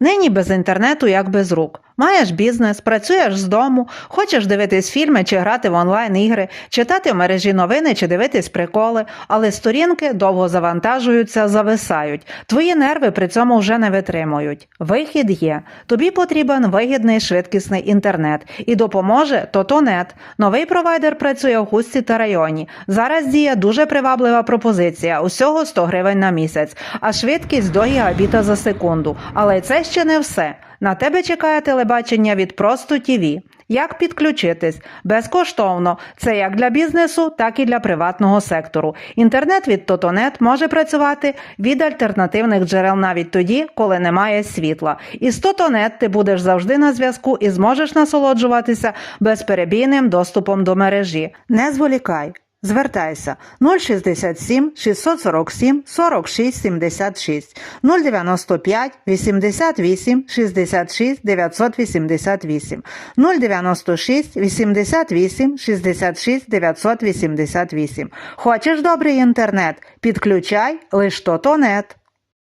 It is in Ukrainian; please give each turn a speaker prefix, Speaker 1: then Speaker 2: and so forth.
Speaker 1: Нині без інтернету як без рук. Маєш бізнес, працюєш з дому, хочеш дивитись фільми чи грати в онлайн ігри, читати в мережі новини чи дивитись приколи, але сторінки довго завантажуються, зависають. Твої нерви при цьому вже не витримують. Вихід є. Тобі потрібен вигідний швидкісний інтернет і допоможе Тотонет. Новий провайдер працює в Хустці та районі. Зараз діє дуже приваблива пропозиція усього 100 гривень на місяць, а швидкість до гігабіта за секунду. Але це ще не все. На тебе чекає телебачення від Просто ТІВІ. Як підключитись? Безкоштовно. Це як для бізнесу, так і для приватного сектору. Інтернет від Тотонет може працювати від альтернативних джерел навіть тоді, коли немає світла. Із Тотонет ти будеш завжди на зв'язку і зможеш насолоджуватися безперебійним доступом до мережі. Не зволікай. Звертайся 067 647 46 76 095 88 66 988 096 88 66 988. Хочеш добрий інтернет? Підключай лиш Тотонет.